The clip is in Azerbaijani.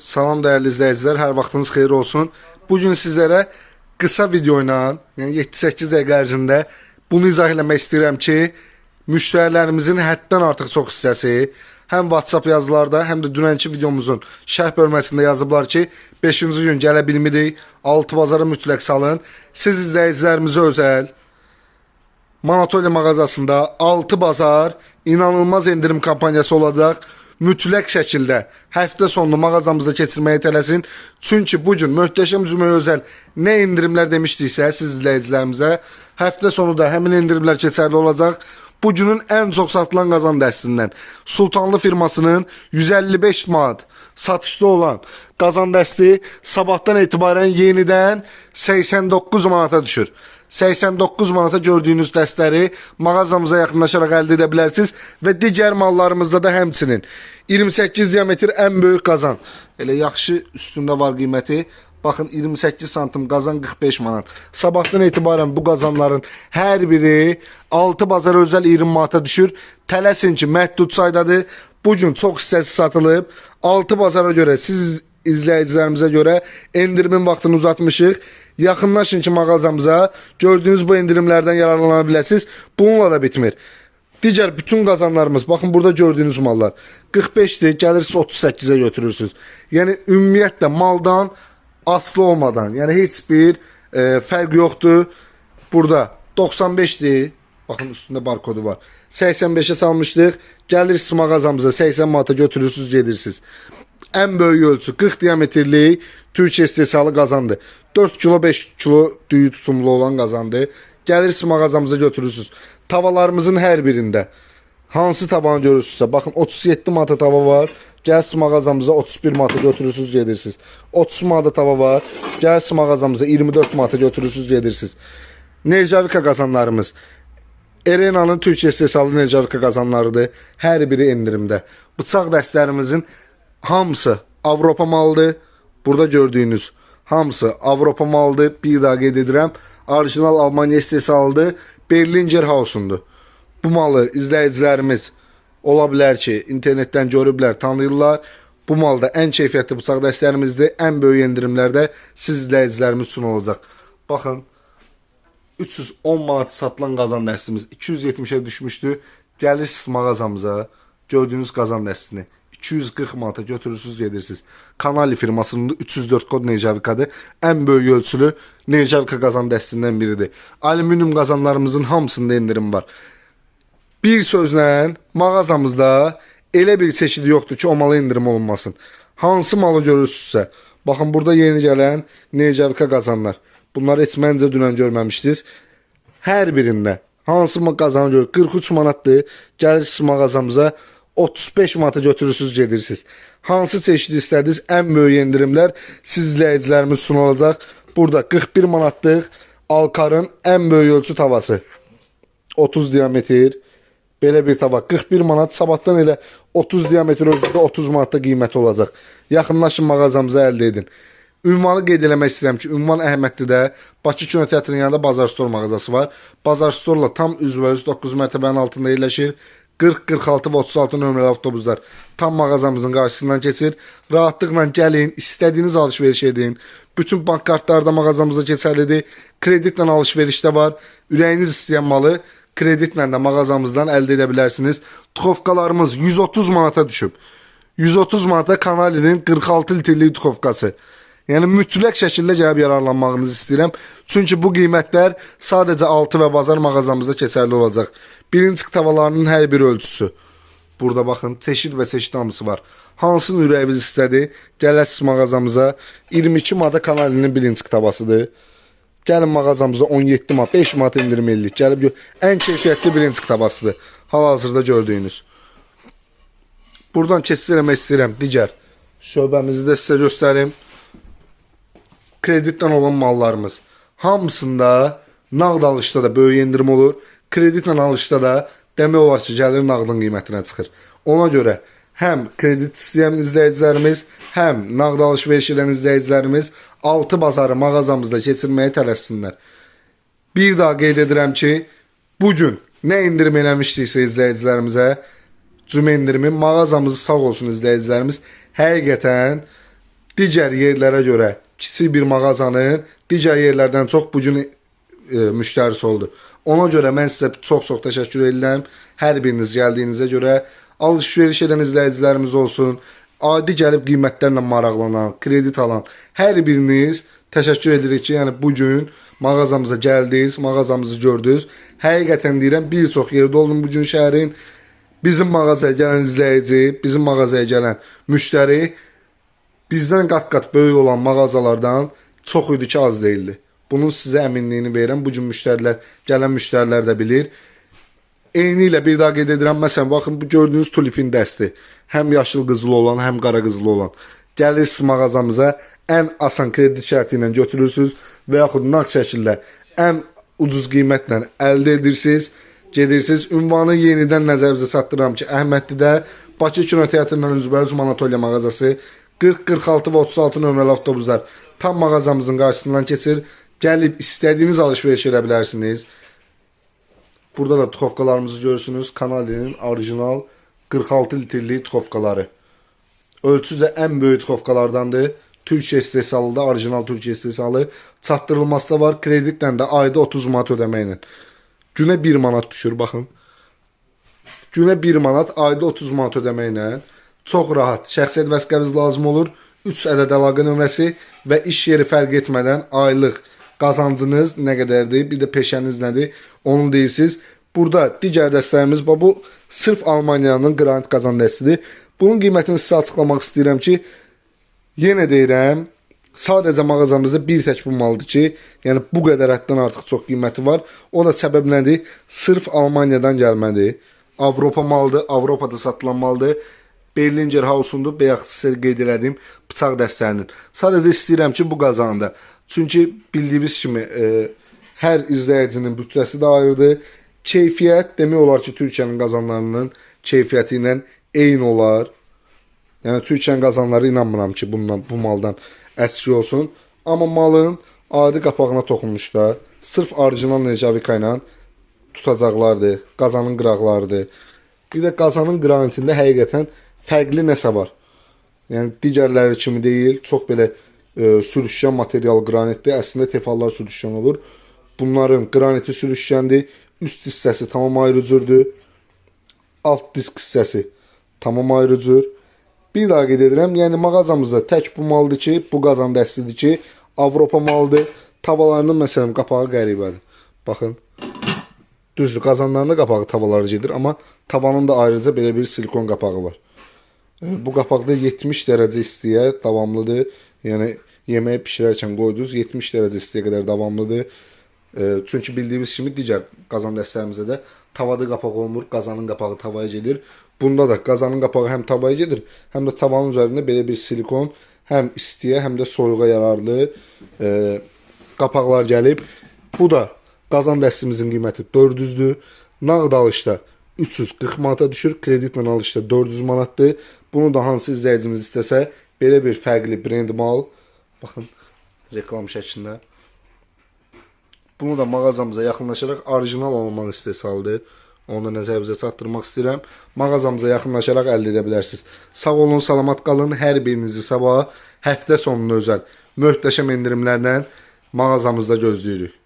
Salam değerli izleyiciler, her vaxtınız xeyir olsun. Bugün sizlere kısa video ilə, yəni 7-8 dəqiqə ərzində bunu izah eləmək istəyirəm ki, müştərilərimizin həddən artıq çox hissəsi həm WhatsApp yazılarda, həm də dünənki videomuzun şərh bölməsində yazıblar ki, 5-ci gün gələ bilmirik, 6 bazara mütləq salın. Siz izləyicilərimizə özəl Manatoliya mağazasında 6 bazar inanılmaz endirim kampanyası olacaq. Mütləq şəkildə həftə sonunu mağazamızda keçirməyə tələsin. Çünki bu gün möhtəşəm Züməyə özəl nə endirimlər demişdiksə siz izləyicilərimizə, həftə sonu da həmin endirimlər keçərli olacaq. Bu günün ən çox satılan qazan dəstindən Sultanlı firmasının 155 manat satışda olan qazan dəsti sabahdan etibarən yenidən 89 manata düşür. 89 manata gördüyünüz dəstləri mağazamıza yaxınlaşaraq əldə edə bilərsiniz və digər mallarımızda da həmçinin 28 diametr ən böyük qazan. Elə yaxşı üstündə var qiyməti. Baxın 28 santim qazan 45 manat. Sabahdan etibarən bu qazanların hər biri 6 bazar özəl 20 manata düşür. Tələsin ki, məhdud saydadır. Bu gün çox hissəsi satılıb. 6 bazara görə siz izləyicilərimizə görə endirimin vaxtını uzatmışıq. Yaxınlaşın ki mağazamıza. Gördüyünüz bu endirimlərdən yararlana biləsiniz. Bununla da bitmir. Digər bütün qazanlarımız, baxın burada gördüyünüz mallar 45-dir, gəlirsiniz 38-ə götürürsünüz. Yəni ümumiyyətlə maldan aslı olmadan, yəni heç bir e, fərq yoxdur. Burada 95-dir. Baxın üstündə barkodu var. 85-ə salmışdıq. Gəlirsiniz mağazamıza 80 manata götürürsünüz, gedirsiniz. Ən böyük ölçü 40 diametrli Türkiyə istehsalı qazandı. 4 kilo 5 kilo düyü tutumlu olan qazandı. Gəlirsiniz mağazamıza götürürsünüz. Tavalarımızın hər birində hansı tavanı görürsünüzsə, baxın 37 manata tava var. Gəlirsiniz mağazamıza 31 manata götürürsünüz, gedirsiniz. 30 manata tava var. Gəlirsiniz mağazamıza 24 manata götürürsünüz, gedirsiniz. Nerjavika qazanlarımız Erena'nın Türkiyə istehsalı Nerjavika qazanlarıdır. Hər biri endirimdə. Bıçaq dəstlərimizin hamısı Avropa malıdır. Burada gördüyünüz hamısı Avropa malıdır. Bir daha qeyd edirəm. Orijinal Almanya istehsalıdır. Berlinger Hausundur. Bu malı izləyicilərimiz ola bilər ki, internetdən görüblər, tanıyırlar. Bu malda ən keyfiyyətli bıçaq dəstlərimizdir. Ən böyük endirimlərdə siz izləyicilərimiz üçün olacaq. Baxın, 310 manat satılan qazan dəstimiz 270-ə düşmüşdü. Gəlirsiniz mağazamıza, gördüyünüz qazan dəstini 240 manata götürürsüz, gedirsiniz. Kanali firmasının 304 kod Necavikadır. Ən böyük ölçülü Necavika qazan dəstindən biridir. Alüminium qazanlarımızın hamısında endirim var. Bir sözlə mağazamızda elə bir çeşidi yoxdur ki, o mala endirim olunmasın. Hansı malı görürsünüzsə, baxın burada yeni gələn Necavika qazanlar. Bunları heç məncə dünən görməmişdiniz. Hər birində hansı qazanı görür? 43 manatdır. Gəlirsiniz mağazamıza 35 manata götürürsüz, gedirsiniz. Hansı çeşidi istədiniz? Ən böyük endirimlər siz izləyicilərimiz üçün olacaq. Burada 41 manatlıq Alkarın ən böyük ölçü tavası. 30 diametr belə bir tava 41 manat sabahdan elə 30 diametr özündə 30 manatda qiyməti olacaq. Yaxınlaşın mağazamıza əldə edin. Ünvanı qeyd eləmək istəyirəm ki, ünvan Əhmədlidə Bakı Kino Teatrının yanında Bazar Store mağazası var. Bazar Store-la tam üzbəüz 9 mərtəbənin altında yerləşir. 40, 46 və 36 nömrəli avtobuslar tam mağazamızın qarşısından keçir. Rahatlıqla gəlin, istədiyiniz alış-veriş edin. Bütün bank kartları da mağazamızda keçərlidir. Kreditlə alış-veriş də var. Ürəyiniz istəyən malı kreditlə də mağazamızdan əldə edə bilərsiniz. Tuxovkalarımız 130 manata düşüb. 130 manata Kanalinin 46 litrlik tuxovkası. Yəni mütləq şəkildə gəlib yararlanmağınızı istəyirəm. Çünki bu qiymətlər sadəcə 6 və bazar mağazamızda keçərli olacaq. Birinci tavalarının hər bir ölçüsü. Burada baxın, çeşid və çeşid hamısı var. Hansını ürəyiniz istədi? Gələsiz mağazamıza. 22 manata kanalinin birinci tavasıdır. Gəlin mağazamıza 17 manat, 5 manat endirim edirik. Gəlib gör. Ən keyfiyyətli birinci tavasıdır. Hal-hazırda gördüyünüz. Buradan keçid eləmək istəyirəm digər şöbəmizi də sizə göstərim kreditdən olan mallarımız hamısında nağd alışda da böyük endirim olur. Kreditlə alışda da demək olar ki, gəlir nağdın qiymətinə çıxır. Ona görə həm kredit istəyən izləyicilərimiz, həm nağd alış-veriş edən izləyicilərimiz 6 bazarı mağazamızda keçirməyə tələssinlər. Bir daha qeyd edirəm ki, bu gün nə endirim eləmişdiksə izləyicilərimizə cümə indirimi mağazamız sağ olsun izləyicilərimiz həqiqətən digər yerlərə görə kiçik bir mağazanın digər yerlərdən çox bu gün e, müştərisi oldu. Ona görə mən sizə çox-çox təşəkkür edirəm. Hər biriniz gəldiyinizə görə alış-veriş edən izləyicilərimiz olsun, adi gəlib qiymətlərlə maraqlanan, kredit alan hər biriniz təşəkkür edirik ki, yəni bu gün mağazamıza gəldiniz, mağazamızı gördünüz. Həqiqətən deyirəm, bir çox yerdə oldum bu gün şəhərin. Bizim mağazaya gələn izləyici, bizim mağazaya gələn müştəri bizdən qat-qat böyük olan mağazalardan çox idi ki, az deyildi. Bunun sizə əminliyini verirəm. Bu gün müştərilər, gələn müştərilər də bilir. Eyni ilə bir daha qeyd edirəm. Məsələn, baxın bu gördüyünüz tulipin dəsti. Həm yaşıl qızılı olan, həm qara qızılı olan. Gəlirsiniz mağazamıza, ən asan kredit şərti ilə götürürsüz və yaxud nağd şəkildə ən ucuz qiymətlə əldə edirsiniz. Gedirsiniz. Ünvanı yenidən nəzərinizə çatdırıram ki, Əhmədlidə Bakı Kino Teatrının üzbəüz Manatolya mağazası 40, 46 və 36 nömrəli avtobuslar tam mağazamızın qarşısından keçir. Gəlib istədiyiniz alış-veriş edə bilərsiniz. Burada da tuxovkalarımızı görürsünüz. Kanalinin orijinal 46 litrlik tuxovkaları. Ölçüsü də ən böyük tuxovkalardandır. Türkiyə istehsalıdır, orijinal Türkiyə istehsalı. Çatdırılması da var. Kreditlə də ayda 30 manat ödəməklə. Günə 1 manat düşür, baxın. Günə 1 manat, ayda 30 manat ödəməklə çox rahat şəxsiyyət vəsiqəniz lazım olur. 3 ədəd əlaqə nömrəsi və iş yeri fərq etmədən aylıq qazancınız nə qədərdir, bir də peşəniz nədir, onu deyirsiniz. Burada digər dəstələrimiz bax bu sırf Almaniyanın qrant qazan dəstidir. Bunun qiymətini sizə açıqlamaq istəyirəm ki, yenə deyirəm, sadəcə mağazamızda bir tək bu maldır ki, yəni bu qədər həddən artıq çox qiyməti var. O da səbəb nədir? Sırf Almaniyadan gəlmədi. Avropa malıdır, Avropada satılan malıdır. Berlinger House-undur, bayaq sizə qeyd elədim, bıçaq dəstlərinin. Sadəcə istəyirəm ki, bu qazandı. Çünki bildiyimiz kimi e, hər izləyicinin büdcəsi də ayrıdır. Keyfiyyət demək olar ki, Türkiyənin qazanlarının keyfiyyəti ilə eyni olar. Yəni Türkiyənin qazanları inanmıram ki, bundan bu maldan əski olsun. Amma malın adi qapağına toxunmuşlar. Sırf orijinal Necavika ilə tutacaqlardır, qazanın qıraqlarıdır. Bir də qazanın qranitində həqiqətən fərqli nəsə var. Yəni digərləri kimi deyil, çox belə e, sürüşkən material qranitdir. Əslində tefallar sürüşkən olur. Bunların qraniti sürüşkəndir. Üst hissəsi tamam ayrı cürdür. Alt disk hissəsi tamam ayrı cür. Bir daha qeyd edirəm, yəni mağazamızda tək bu maldır ki, bu qazan dəstidir ki, Avropa malıdır. Tavalarının məsələn qapağı qəribədir. Baxın. Düzdür, qazanlarında qapağı tavalar gedir, amma tavanın da ayrıca belə bir silikon qapağı var. Bu qapaqda 70 dərəcə istiyə davamlıdır. Yəni yeməyi bişirərkən qoydunuz 70 dərəcə istiyə qədər davamlıdır. E, Çünki bildiyimiz kimi digər qazan dəstələrimizdə də tavada qapaq olmur, qazanın qapağı tavaya gedir. Bunda da qazanın qapağı həm tavaya gedir, həm də tavanın üzərində belə bir silikon həm istiyə, həm də soyuğa yararlı e, qapaqlar gəlib. Bu da qazan dəstimizin qiyməti 400-dür. Nağd alışda 340 manata düşür, kreditlə alışda 400 manatdır. Bunu da hansı izləyicimiz istəsə, belə bir fərqli brend mal, baxın reklam şəklində. Bunu da mağazamıza yaxınlaşaraq orijinal olmanı istehsalıdır. Onu da nəzərinizə çatdırmaq istəyirəm. Mağazamıza yaxınlaşaraq əldə edə bilərsiniz. Sağ olun, salamat qalın. Hər birinizi sabah həftə sonuna özəl möhtəşəm endirimlərlə mağazamızda gözləyirik.